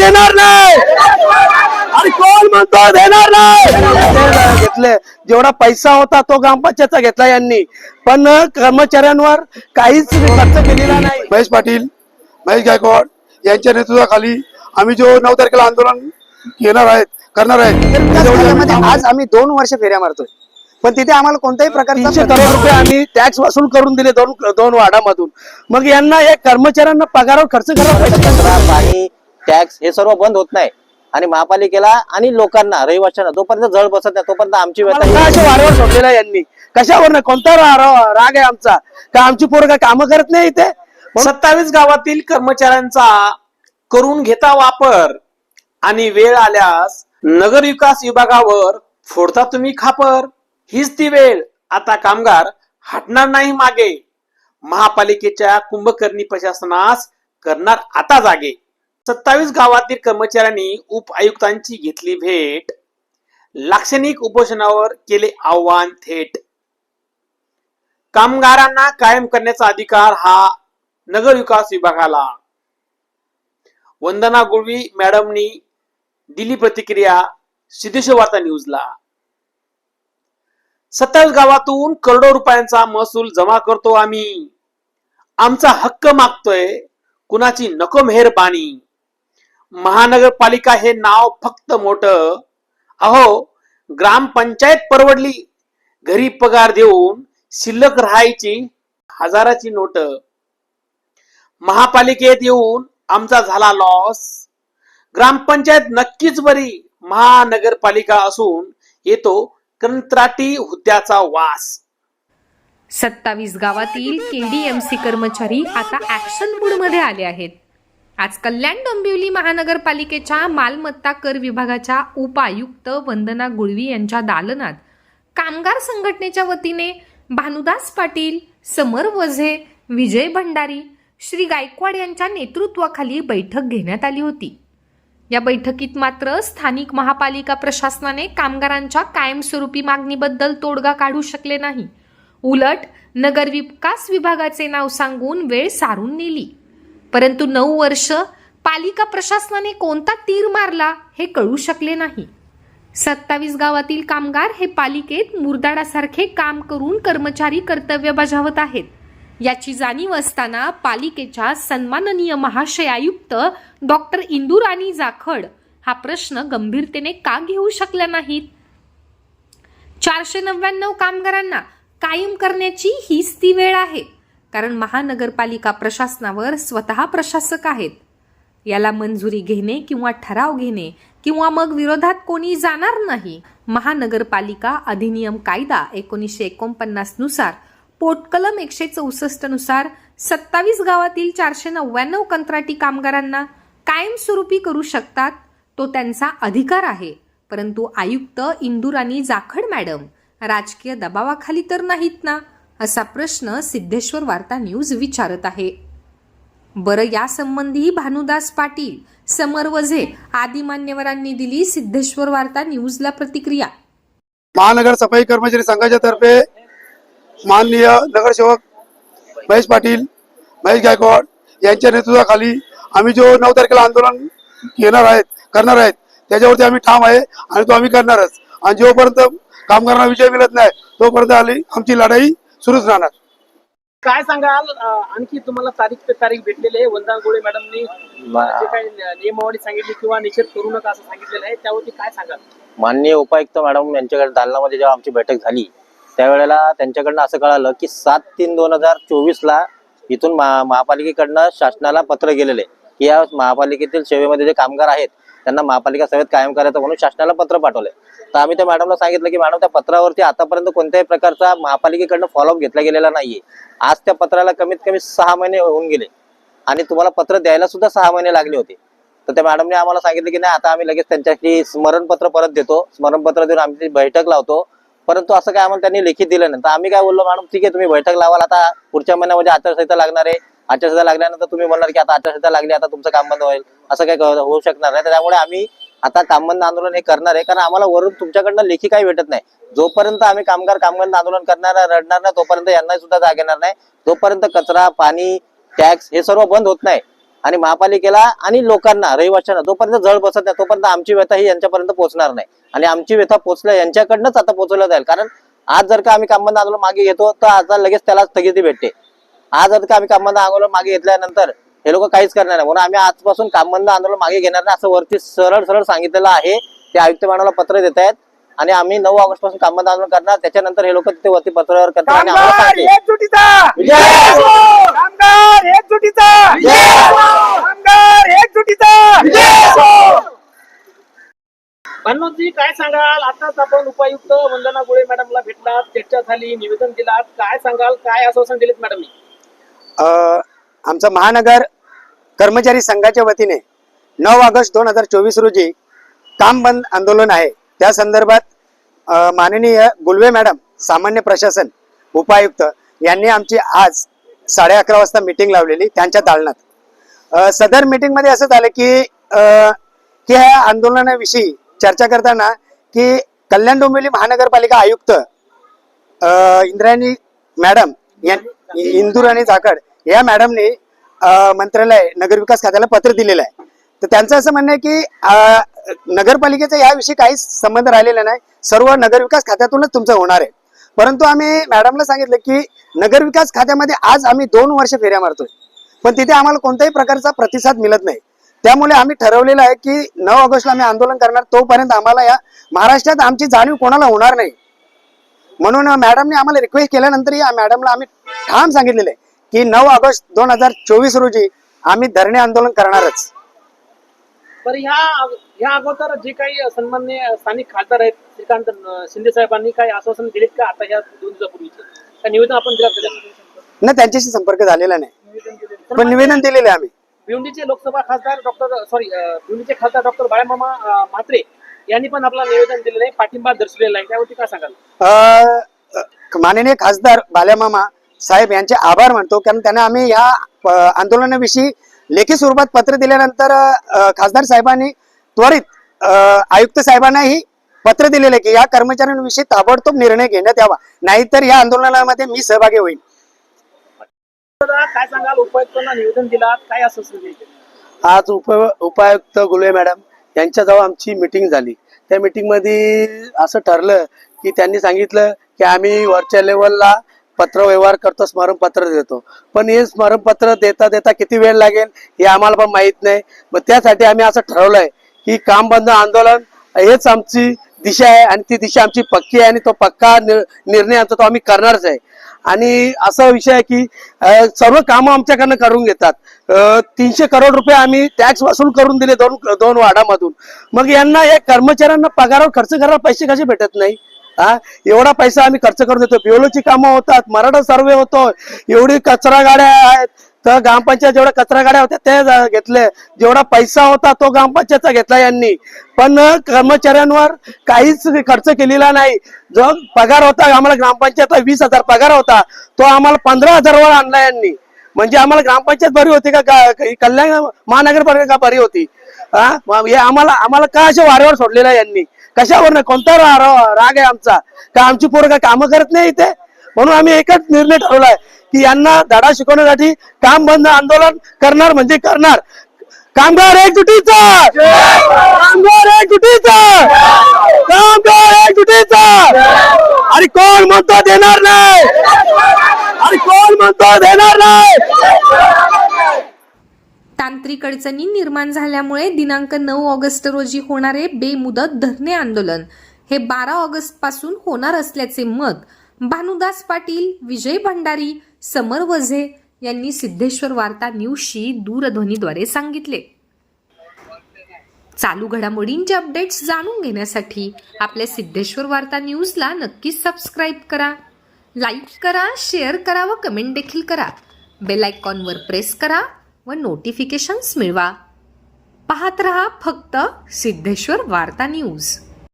देणार नाही. आणि कोण म्हणतो देणार नाही? घेतले. जेवढा पैसा होता तो ग्रामपंचायतचा घेतला यांनी. पण कर्मचाऱ्यांवर काहीच खर्च केलेला नाही. महेश पाटील महेश गायकवाड यांच्या नेतृत्वाखाली आम्ही जो नऊ तारखेला आंदोलन घेणार आहेत करणार आहेत आज आम्ही दोन वर्ष फेऱ्या मारतोय. पण तिथे आम्हाला कोणत्याही प्रकारचा करोड रुपये आम्ही टॅक्स वसूल करून दिले दोन दोन वाडामधून. मग यांना एक कर्मचाऱ्यांना पगारावर खर्च करावा पाणी टॅक्स हे सर्व बंद होत नाही. आणि महापालिकेला आणि लोकांना रहिवाशांना जोपर्यंत जळ बसत नाही तोपर्यंत आमची वारंवार सोडलेला यांनी? कशावर नाही कोणता राग आहे आमचा? का आमची पोरं कामं करत नाही इथे? सत्तावीस गावातील कर्मचाऱ्यांचा करून घेता वापर आणि वेळ आल्यास नगर विकास विभागावर फोडता तुम्ही खापर. हीच ती वेळ. आता कामगार हटणार नाही मागे. महापालिकेच्या कुंभकर्णी प्रशासनास करणार आता जागे. सत्तावीस गावातील कर्मचाऱ्यांनी उप आयुक्तांची घेतली भेट. लाक्षणिक उपोषणावर केले आव्हान थेट. कामगारांना कायम करण्याचा अधिकार हा नगर विकास विभागाला. वंदना गुळवी मॅडमनी दिली प्रतिक्रिया सिद्धेश्वर वार्ता न्यूजला. सत्तावीस गावातून करोडो रुपयांचा महसूल जमा करतो आम्ही. आमचा हक्क मागतोय कुणाची नको मेहरबानी. महानगरपालिका हे नाव फक्त मोठ. अहो ग्रामपंचायत परवडली. घरी पगार देऊन शिल्लक राहायची हजाराची नोट. महापालिकेत येऊन आमचा झाला लॉस ग्रामपंचायत नक्कीच बरी. महानगरपालिका असून येतो कंत्राटी हुद्द्याचा वास. सत्तावीस गावातील केडीएमसी कर्मचारी आता ऍक्शन मूडमध्ये आले आहेत. आज कल्याण डोंबिवली महानगरपालिकेच्या मालमत्ता कर विभागाच्या उपायुक्त वंदना गुळवी यांच्या दालनात कामगार संघटनेच्या वतीने भानुदास पाटील समर वझे विजय भंडारी श्री गायकवाड यांच्या नेतृत्वाखाली बैठक घेण्यात आली होती. या बैठकीत मात्र स्थानिक महापालिका प्रशासनाने कामगारांच्या कायमस्वरूपी मागणीबद्दल तोडगा काढू शकले नाही. उलट नगर विकास विभागाचे नाव सांगून वेळ सारून नेली. परंतु नऊ वर्ष पालिका प्रशासनाने कोणता तीर मारला हे कळू शकले नाही. सत्तावीस गावातील कामगार हे पालिकेत मुरदाडासारखे काम करून कर्मचारी कर्तव्य बजावत आहेत. याची जाणीव असताना पालिकेच्या सन्माननीय महाशय आयुक्त डॉक्टर इंदुराणी जाखड हा प्रश्न गंभीरतेने का घेऊ शकल्या नाहीत? चारशे नव्याण्णव कामगारांना कायम करण्याची हीच ती वेळ आहे. कारण महानगरपालिका प्रशासनावर स्वतः प्रशासक आहेत. याला मंजुरी घेणे किंवा ठराव घेणे किंवा मग विरोधात कोणी जाणार नाही. महानगरपालिका अधिनियम कायदा एकोणीसशे एकोणपन्नासनुसार पोटकलम एकशे चौसष्टनुसार सत्तावीस गावातील चारशे नव्याण्णव कंत्राटी कामगारांना कायमस्वरूपी करू शकतात तो त्यांचा अधिकार आहे. परंतु आयुक्त इंदुराणी जाखड मॅडम राजकीय दबावाखाली तर नाहीत ना? असा प्रश्न सिद्धेश्वर वार्ता न्यूज विचारत आहे. बरं यासंबंधी भानुदास पाटील समर वझे आदी मान्यवरांनी दिली सिद्धेश्वर वार्ता न्यूजला प्रतिक्रिया. महानगर सफाई कर्मचारी संघाच्या तर्फे माननीय नगरसेवक महेश पाटील महेश गायकवाड यांच्या नेतृत्वाखाली आम्ही जो नऊ तारखेला आंदोलन घेणार आहेत करणार आहेत त्याच्यावरती आम्ही ठाम आहे आणि तो आम्ही करणारच. आणि जोपर्यंत कामगारांना विजय मिळत नाही तोपर्यंत आली आमची लढाई सुरूच राहणार. काय सांगाल? आणखी तुम्हाला तारीख पे तारीख भेटलेली आहे. वंदना गोळे मॅडमनी जे काही नियमावली सांगितली किंवा निषेध करू नका असं सांगितलेलं आहे. त्यावरती काय सांगाल? माननीय उपायुक्त मॅडम यांच्याकडे दालनामध्ये जेव्हा आमची बैठक झाली त्यावेळेला त्यांच्याकडनं असं कळालं की सात तीन दोन हजार चोवीस ला इथून महा- महापालिकेकडनं शासनाला पत्र गेलेले की या महापालिकेतील सेवेमध्ये जे कामगार आहेत त्यांना महापालिका सेवेत कायम करायचं म्हणून शासनाला पत्र पाठवले तर आम्ही त्या मॅडमला सांगितलं की मॅडम त्या पत्रावरती आतापर्यंत कोणत्याही प्रकारचा महापालिकेकडनं फॉलोअप घेतला गेलेला नाहीये. आज त्या पत्राला कमीत कमी सहा महिने होऊन गेले. आणि तुम्हाला पत्र द्यायला सुद्धा सहा महिने लागले होते. तर त्या मॅडमने आम्हाला सांगितलं की नाही आता आम्ही लगेच त्यांच्याशी स्मरणपत्र परत देतो. स्मरणपत्र देऊन आमची बैठक लावतो. परंतु असं काय आम्हाला त्यांनी लिखित दिलं नाही. तर आम्ही काय बोललो मॅडम ठीक आहे तुम्ही बैठक लावाल. आता पुढच्या महिन्यामध्ये आचारसंहिता लागणार आहे. आचारसंहिता लागल्यानंतर तुम्ही म्हणणार की आता आचारसंहिता लागली आता तुमचं काम बंद होईल. असं काही होऊ शकणार नाही. त्यामुळे आम्ही आता काम बंद आंदोलन हे करणार आहे. कारण आम्हाला वरून तुमच्याकडनं लेखी काही भेटत नाही. जोपर्यंत आम्ही कामगार कामबंद आंदोलन करणार रडणार नाही तोपर्यंत यांना सुद्धा जाग येणार नाही. जोपर्यंत कचरा पाणी टॅक्स हे सर्व बंद होत नाही आणि महापालिकेला आणि लोकांना रहिवाशांना जोपर्यंत जळ बसत नाही तोपर्यंत आमची व्यथा ही यांच्यापर्यंत पोहोचणार नाही. आणि आमची व्यथा पोहोचल्या यांच्याकडनंच आता पोहोचवल्या जाईल. कारण आज जर का आम्ही कामबंद आंदोलन मागे घेतो तर आता लगेच त्याला स्थगिती भेटते. आज जर का आम्ही काम बंद आंदोलन मागे घेतल्यानंतर हे लोक काहीच करणार नाही. म्हणून आम्ही आजपासून काम बंद आंदोलन मागे घेणार नाही असं वरती सरळ सरळ सांगितलेलं आहे. ते आयुक्त मॅडमला पत्र देत आहेत. आणि आम्ही नऊ ऑगस्टपासून काम बंद आंदोलन करणार. त्याच्यानंतर हे लोक तिथे वरती पत्रावर करतात आणि आम्हाला कामगार सांगतील. एकजुटीचा कामगार एकजुटीचा कामगार एकजुटीचा जी काय सांगाल? आताच आपण उपायुक्त वंदना गोळे मॅडमला भेटलात. चर्चा झाली निवेदन दिलात. काय सांगाल? काय आश्वासन दिलेत मॅडमनी? अ, आमचं महानगर कर्मचारी संघाच्या वतीने नऊ ऑगस्ट दोन हजार चोवीस रोजी काम बंद आंदोलन आहे. त्या संदर्भात माननीय गुलवे मॅडम सामान्य प्रशासन उपायुक्त यांनी आमची आज साडे अकरा वाजता मीटिंग लावलेली त्यांच्या दालनात. सदर मीटिंगमध्ये असं झालं की की ह्या आंदोलनाविषयी चर्चा करताना की कल्याण डोंबिवली महानगरपालिका आयुक्त इंद्रायणी मॅडम यां- इंदुराणी झाकड या मॅडमने मंत्रालय नगरविकास खात्याला पत्र दिलेलं आहे. तर त्यांचं असं म्हणणं आहे की नगरपालिकेचा याविषयी काहीच संबंध राहिलेला नाही. सर्व नगरविकास खात्यातूनच तुमचं होणार आहे. परंतु आम्ही मॅडमला सांगितलं की नगरविकास खात्यामध्ये आज आम्ही दोन वर्ष फेऱ्या मारतोय. पण तिथे आम्हाला कोणत्याही प्रकारचा प्रतिसाद मिळत नाही. त्यामुळे आम्ही ठरवलेलं आहे की नऊ ऑगस्टला आम्ही आंदोलन करणार. तोपर्यंत आम्हाला या महाराष्ट्रात आमची जाणीव कोणाला होणार नाही. म्हणून मॅडमने आम्हाला रिक्वेस्ट केल्यानंतरही या मॅडमला आम्ही ठाम सांगितलेलं आहे. की नऊ ऑगस्ट दोन हजार चोवीस रोजी आम्ही धरणे आंदोलन करणारच. बरं ह्या ह्या अगोदर जे काही सन्मान्य स्थानिक खासदार आहेत श्रीकांत शिंदे साहेबांनी काही आश्वासन दिलेत का? आता ह्या दोन दिवसापूर्वीचे. काय निवेदन आपण दिलं त्याच्यासाठी न त्यांच्याशी संपर्क झालेला नाही. पण निवेदन दिलेलं आम्ही. भिवंडीचे लोकसभा खासदार डॉक्टर सॉरी भिवंडीचे खासदार डॉक्टर बाळामामा म्हात्रे यांनी पण आपला निवेदन दिलेलं आहे पाठिंबा दर्शवलेला आहे. त्यावरती काय सांगाल? माननीय खासदार बाल्यामामा साहेब यांचे आभार मानतो. कारण त्यांना आम्ही या आंदोलनाविषयी लेखी स्वरूपात पत्र दिल्यानंतर खासदार साहेबांनी त्वरित आयुक्त साहेबांनाही पत्र दिलेलं की या कर्मचाऱ्यांविषयी ताबडतोब निर्णय घेण्यात यावा. नाहीतर या आंदोलनामध्ये मी सहभागी होईल काय सांगाल? उपायुक्तांना निवेदन दिलात. काय दिले आज उप उपायुक्त गुले मॅडम यांच्याजवळ आमची मिटिंग झाली. त्या मीटिंगमध्ये असं ठरलं की त्यांनी सांगितलं की आम्ही वरच्या लेवलला पत्र व्यवहार करतो स्मरणपत्र देतो. पण हे स्मरणपत्र देता देता किती वेळ लागेल हे आम्हाला पण माहीत नाही. मग त्यासाठी आम्ही असं ठरवलंय की काम बंद आंदोलन हेच आमची दिशा आहे आणि ती दिशा आमची पक्की आहे आणि तो पक्का निर्णय आमचा तो आम्ही करणारच आहे. आणि असा विषय आहे की सर्व कामं आमच्याकडनं करून घेतात. तीनशे करोड रुपये आम्ही टॅक्स वसूल करून दिले दोन दोन वाडामधून. मग यांना या कर्मचाऱ्यांना पगारावर खर्च करायला पैसे कसे भेटत नाही? हा? एवढा पैसा आम्ही खर्च करून देतो. पिओलोची कामं होतात मराठा सर्वे होतो. एवढी कचरा गाड्या आहेत. तर ग्रामपंचायत जेवढ्या कचरा गाड्या होत्या ते घेतले. जेवढा पैसा होता तो ग्रामपंचायतचा घेतला यांनी. पण कर्मचाऱ्यांवर काहीच खर्च केलेला नाही. जो पगार होता आम्हाला ग्रामपंचायतला वीस हजार पगार होता तो आम्हाला पंधरा हजारवर आणला यांनी. म्हणजे आम्हाला ग्रामपंचायत बरी होती का? कल्याण महानगरपालिका बरी होती? हा? हे आम्हाला आम्हाला का अशा वारेवर सोडलेलं आहे यांनी? कशावरनं? कोणता रा- रा- राग आहे आमचा? का आमची पोरं काय कामं करत नाही इथे? म्हणून आम्ही एकच निर्णय ठरवलाय की यांना धडा शिकवण्यासाठी काम बंद आंदोलन करणार म्हणजे करणार. कामगार एकजुटीचा कामगार एकजुटीचा कामगार एकजुटीचा अरे कोण म्हणतो देणार नाही? अरे कोण म्हणतो देणार नाही? तांत्रिक अडचणी निर्माण झाल्यामुळे दिनांक नऊ ऑगस्ट रोजी होणारे बेमुदत धरणे आंदोलन. हे बारा ऑगस्टपासून होणार असल्याचे मत भानुदास पाटील विजय भंडारी समर वझे यांनी सिद्धेश्वर वार्ता न्यूजशी दूरध्वनीद्वारे सांगितले. चालू घडामोडींचे अपडेट्स जाणून घेण्यासाठी आपल्या सिद्धेश्वर वार्ता न्यूजला नक्कीच सबस्क्राईब करा लाईक करा शेअर करा व कमेंट देखील करा. बेल आयकॉनवर प्रेस करा. व नोटिफिकेशन्स मिळवा. पाहत रहा फक्त सिद्धेश्वर वार्ता न्यूज